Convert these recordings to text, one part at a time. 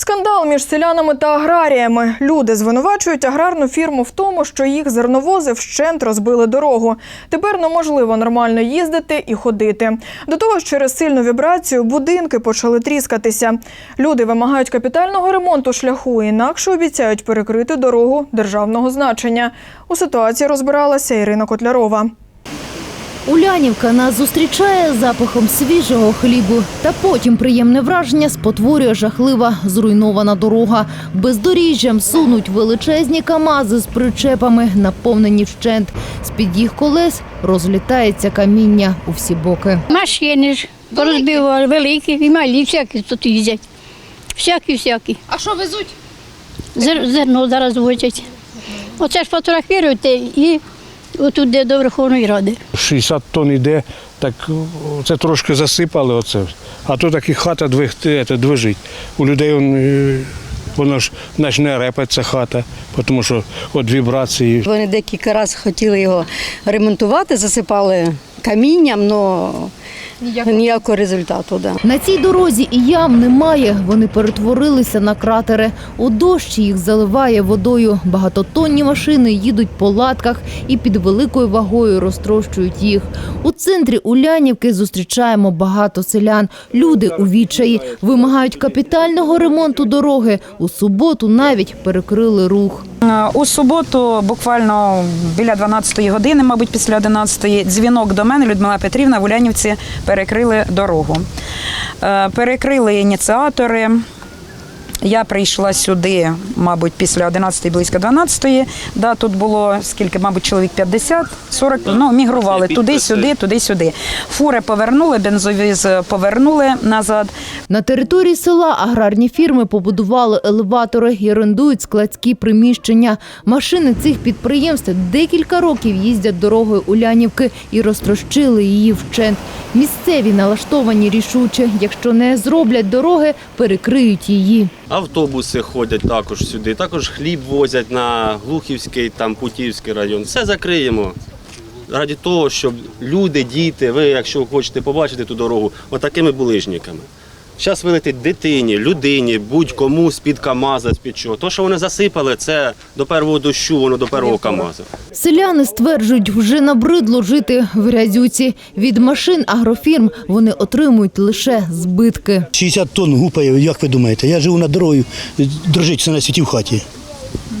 Скандал між селянами та аграріями. Люди звинувачують аграрну фірму в тому, що їх зерновози вщент розбили дорогу. Тепер неможливо нормально їздити і ходити. До того ж, через сильну вібрацію будинки почали тріскатися. Люди вимагають капітального ремонту шляху, інакше обіцяють перекрити дорогу державного значення. У ситуації розбиралася Ірина Котлярова. Улянівка нас зустрічає запахом свіжого хлібу. Та потім приємне враження спотворює жахлива зруйнована дорога. Бездоріжжям сунуть величезні камази з причепами, наповнені вщент. З-під їх колес розлітається каміння у всі боки. Машини ж порозбивали великі і малі, всякі тут їздять. Всякі-всякі. А що везуть? Зер- Зерно зараз возять. Оце ж фотографіруйте і отут де до Верховної Ради. 60 тонн йде, так це трошки засипали оце. А то так і хата движить. У людей он, е, воно ж почне репатися хата, тому що от вібрації. Вони декілька разів хотіли його ремонтувати, засипали камінням, але ніякого результату. Да. На цій дорозі і ям немає. Вони перетворилися на кратери. У дощ їх заливає водою. Багатотонні машини їдуть по латках і під великою вагою розтрощують їх. У центрі Улянівки зустрічаємо багато селян. Люди у відчаї вимагають капітального ремонту дороги. У суботу навіть перекрили рух. Е, У суботу, буквально біля 12-ї години, мабуть, після 11-ї, дзвінок до мене Людмила Петрівна в Улянівці перекрили дорогу. Е, Перекрили ініціатори. Я прийшла сюди, мабуть, після 11-ї, близько 12-ї. Да, тут було скільки, мабуть, чоловік 50, 40, ну, мігрували туди-сюди, туди-сюди. Фури повернули, бензовіз повернули назад. На території села аграрні фірми побудували елеватори і орендують складські приміщення. Машини цих підприємств декілька років їздять дорогою Улянівки і розтрощили її вщент. Місцеві налаштовані рішуче. Якщо не зроблять дороги, перекриють її. Автобуси ходять також сюди, також хліб возять на Глухівський, там Путівський район. Все закриємо. Раді того, щоб люди, діти, ви, якщо хочете побачити ту дорогу, отакими булижниками. Зараз вилетить дитині, людині, будь-кому з-під КАМАЗа, з-під чого. То, що вони засипали, це до першого дощу, воно до першого КАМАЗа. Селяни стверджують, вже набридло жити в грязюці. Від машин агрофірм вони отримують лише збитки. 60 тонн гупає, як ви думаєте? Я живу над дорогою, дрожить все на світі в хаті.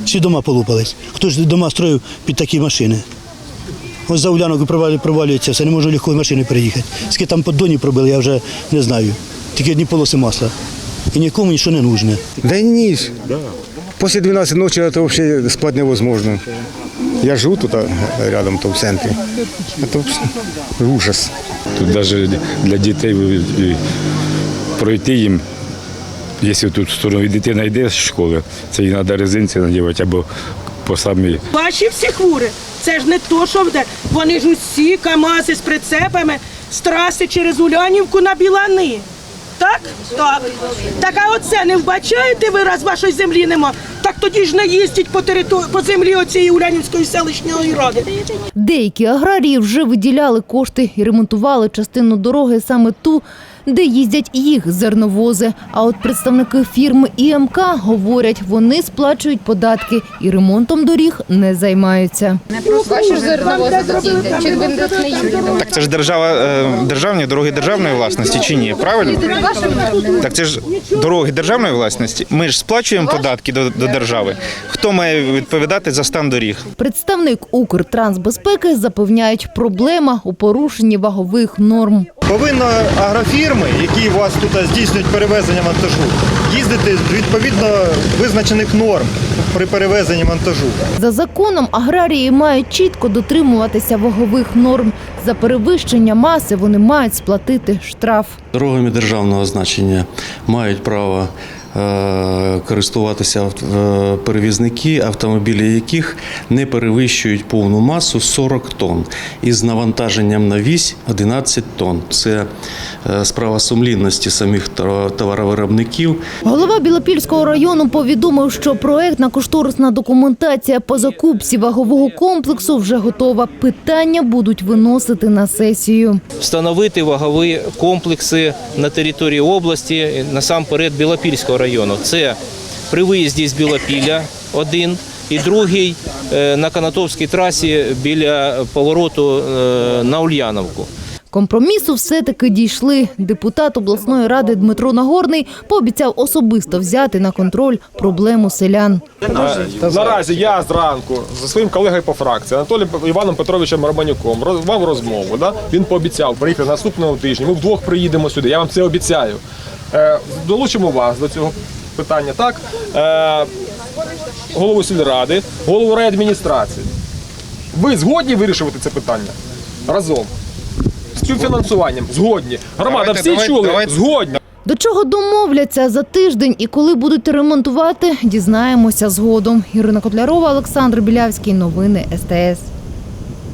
Всі дома полупались. Хто ж дома строїв під такі машини? Ось за Улянок провалюється, все, не можу легкої машини переїхати. Скільки там поддоні пробили, я вже не знаю. Тільки одні полоси масла. І нікому нічого не нужне. Да низ. После 12 ночи это вообще спать невозможно. Я живу тут рядом, то в центрі. Это ужас. Тут навіть для дітей пройти їм, якщо тут в сторону дитина йде з школи, це їй треба резинці надівати або по самі Ваші всі хвори. Це ж не то, що де. Вони ж усі КАМАЗи з прицепами з траси через Улянівку на Білани. Так? Так. Так а оце не вбачаєте ви, раз вашої землі нема? Так тоді ж не їздіть по території по землі оцієї Улянівської селищної ради. Деякі аграрії вже виділяли кошти і ремонтували частину дороги саме ту, де їздять їх зерновози. А от представники фірми ІМК говорять, вони сплачують податки і ремонтом доріг не займаються. Ваші ж зерновози тут їздять. Чи ви тут не їздите? Так це ж держава, е, державні дороги державної власності чи ні? Правильно? Так це ж дороги державної власності. Ми ж сплачуємо податки до, до держави. Хто має відповідати за стан доріг? Представник Укртрансбезпеки запевняють, проблема у порушенні вагових норм. Повинно агрофірми, які у вас тут здійснюють перевезення вантажу, їздити відповідно визначених норм при перевезенні вантажу. За законом аграрії мають чітко дотримуватися вагових норм. За перевищення маси вони мають сплатити штраф. Дорогами державного значення мають право користуватися е, перевізники, автомобілі яких не перевищують повну масу 40 тонн із навантаженням на вісь 11 тонн. Це е, справа сумлінності самих товаровиробників. Голова Білопільського району повідомив, що проектна кошторисна документація по закупці вагового комплексу вже готова. Питання будуть виносити на сесію. встановити вагові комплекси на території області, насамперед Білопільського району. Району. Це при виїзді з Білопілля один і другий е, на Канатовській трасі біля повороту е, на Ульяновку. Компромісу все-таки дійшли. Депутат обласної ради Дмитро Нагорний пообіцяв особисто взяти на контроль проблему селян. Наразі я зранку зі своїм колегою по фракції Анатолієм Іваном Петровичем Романюком мав розмову. Да? Він пообіцяв приїхати наступного тижня. Ми вдвох приїдемо сюди. Я вам це обіцяю. Е, долучимо вас до цього питання. Так е, голову сільради, голову райадміністрації. Ви згодні вирішувати це питання разом з цим фінансуванням? Згодні. Громада, Давайте, всі давайте, чули? давайте. Згодні. До чого домовляться за тиждень і коли будуть ремонтувати, дізнаємося згодом. Ірина Котлярова, Олександр Білявський. Новини СТС.